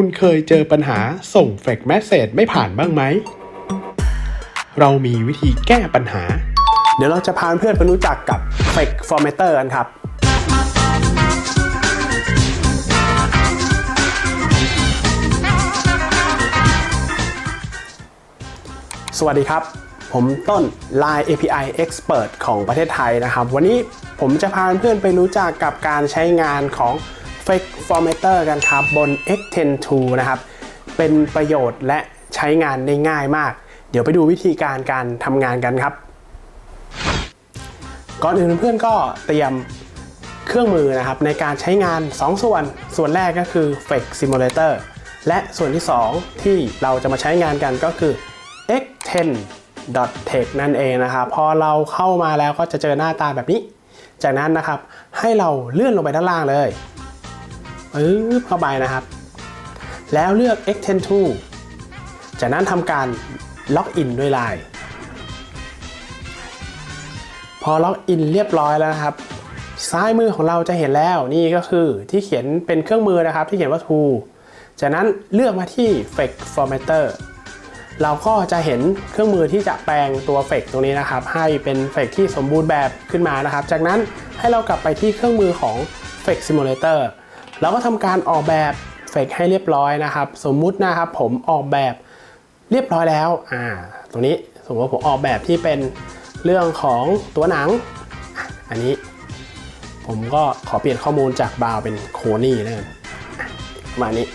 คุณเคยเจอปัญหาส่ง Fake Message ไม่ผ่านบ้างไหม เรามีวิธีแก้ปัญหา เดี๋ยวเราจะพาเพื่อนไปรู้จักกับ Fake Formatter กันครับ สวัสดีครับ ผมต้น Line API Expert ของประเทศไทยนะครับ วันนี้ผมจะพาเพื่อนไปรู้จักกับการใช้งานของ Fake Formatter กันครับ บน X10 2นะครับ เป็นประโยชน์และใช้งานได้ง่ายมาก เดี๋ยวไปดูวิธีการการทำงานกันครับ ก่อนอื่นเพื่อนก็เตรียมเครื่องมือนะครับในการใช้งาน 2 ส่วน ส่วนแรกก็คือ Fake Simulator และส่วนที่ 2 ที่เราจะมาใช้งานกันก็คือ x10.tech นั่นเองนะครับ พอเราเข้ามาแล้วก็จะเจอหน้าตาแบบนี้ จากนั้นนะครับให้เราเลื่อนลงไปด้านล่างเลย ปึ๊บเข้าไปนะครับ แล้วเลือก x10 จากนั้นทำการล็อกอินด้วย Line พอล็อกอินเรียบร้อยแล้วนะครับ ซ้ายมือของเราจะเห็นแล้วนี่ก็คือที่เขียนเป็นเครื่องมือนะครับ ที่เขียนว่า tool จากนั้นเลือกมาที่ fake formatter เราก็จะเห็นเครื่องมือที่จะแปลงตัว fake ตรงนี้นะครับ ให้เป็น fake ที่สมบูรณ์แบบขึ้นมานะครับ จากนั้นให้เรากลับไปที่เครื่องมือของ fake simulator เราก็ทำการออกแบบ fake ให้เรียบร้อยนะครับ สมมุตินะครับผมออกแบบเรียบร้อยแล้วอ่าตรงนี้สมมติว่าผมออกแบบที่เป็นเรื่องของตัวหนัง อันนี้ ผมก็ขอเปลี่ยนข้อมูลจากบราวเป็นโคนี่นะประมาณนี้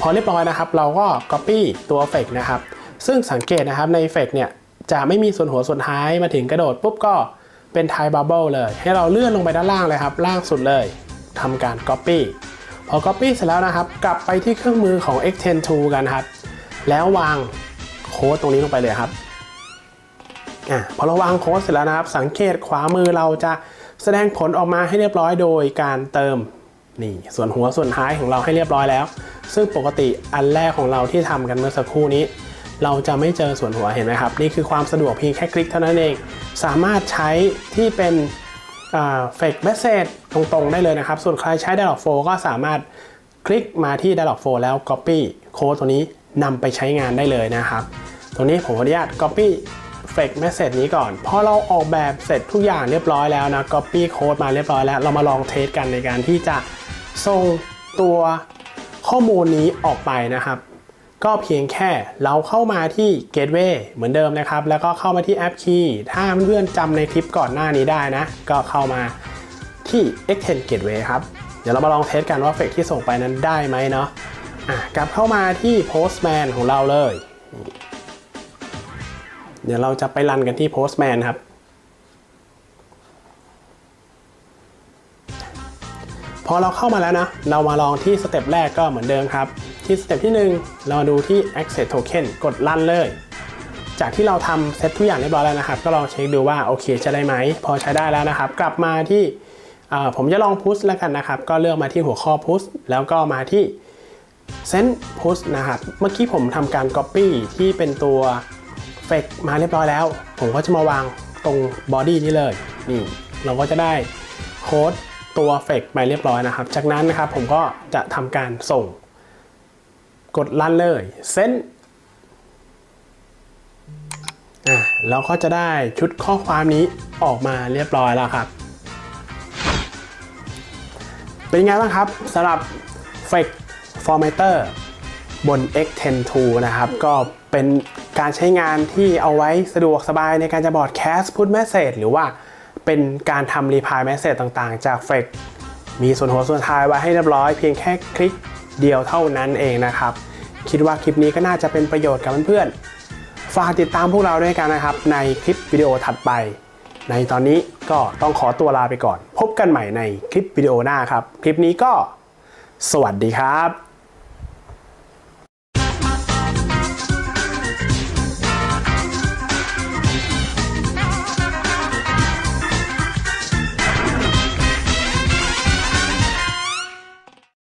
พอเรียบร้อยนะครับ เราก็ Copy ตัว Fake นะครับ ซึ่งสังเกตนะครับใน Fake เนี่ยจะไม่มีส่วนหัวส่วนท้ายมาถึงกระโดดปุ๊บก็เป็น t ท e Bubble เลย ให้เราเลื่อนลงไปด้านล่างเลยครับ ล่างสุดเลย ทำการ Copy พอ Copy เสร็จแล้วนะครับ กลับไปที่เครื่องมือของ X10 Tool กันครับ แล้ววางโค้ดตรงนี้ลงไปเลยครับอะพอเราวางโค้ดเสร็จแล้วนะครับ สังเกตขวามือเราจะแสดงผลออกมาให้เรียบร้อยโดยการเติมนี่ส่วนหัวส่วนท้ายของเราให้เรียบร้อยแล้ว ซึ่งปกติอันแรกของเราที่ทำกันเมื่อสักครู่นี้ เราจะไม่เจอส่วนหัวเห็นไหมครับ นี่คือความสะดวกเพียงแค่คลิกเท่านั้นเอง สามารถใช้ที่เป็น เฟกเมสเซจตรงๆได้เลยนะครับ ส่วนใครใช้ Dialog 4ก็สามารถคลิกมาที่ Dialog 4แล้ว Copy โค้ดตัวนี้นำไปใช้งานได้เลยนะครับ ตรงนี้ผมขออนุญาต Copy Fake Message นี้ก่อน พอเราออกแบบเสร็จทุกอย่างเรียบร้อยแล้วนะ Copy Code มาเรียบร้อยแล้ว เรามาลองเทสกันในการที่จะส่งตัวข้อมูลนี้ออกไปนะครับ ก็เพียงแค่เราเข้ามาที่ Gateway เหมือนเดิมนะครับ แล้วก็เข้ามาที่ App Key ถ้าเพื่อนๆจำในคลิปก่อนหน้านี้ได้นะ ก็เข้ามาที่ X10 Gateway ครับ เดี๋ยวเรามาลองเทสกันว่าเฟกที่ส่งไปนั้นได้ไหมเนาะอะกลับเข้ามาที่ Postman ของเราเลย เดี๋ยวเราจะไปรันกันที่ Postman ครับ พอเราเข้ามาแล้วนะ เรามาลองที่สเต็ปแรกก็เหมือนเดิมครับ ที่สเต็ปที่ 1 เรามาดูที่ access token กดรันเลย จากที่เราทำเซตทุกอย่างเรียบร้อยแล้วนะครับ ก็ลองเช็คดูว่าโอเคใช้ได้ไหม พอใช้ได้แล้วนะครับ กลับมาที่ผมจะลองพุชแล้วกันนะครับ ก็เลือกมาที่หัวข้อพุชแล้วก็มาที่ send push นะครับ เมื่อกี้ผมทำการ copy ที่เป็นตัว fake มาเรียบร้อยแล้ว ผมก็จะมาวางตรง body นี้เลย นี่ เราก็จะได้โค้ด ตัว fake ไปเรียบร้อยนะครับ จากนั้นนะครับผมก็จะทำการส่งกดรันเลย send อะเราก็จะได้ชุดข้อความนี้ออกมาเรียบร้อยแล้วครับ เป็นยังไงบ้างครับสำหรับ Fake Formatter บน X10 2นะครับ ก็เป็นการใช้งานที่เอาไว้สะดวกสบายในการจะบอร์ดแคสต์พุท message หรือว่า เป็นการทำ reply message ต่างๆ จาก Fake มีส่วนหัวส่วนท้ายไว้ให้เรียบร้อยเพียงแค่คลิกเดียวเท่านั้นเองนะครับ คิดว่าคลิปนี้ก็น่าจะเป็นประโยชน์กับเพื่อนๆ ฝากติดตามพวกเราด้วยกันนะครับ ในคลิปวิดีโอถัดไป ในตอนนี้ก็ต้องขอตัวลาไปก่อน พบกันใหม่ในคลิปวิดีโอหน้าครับ คลิปนี้ก็ สวัสดีครับ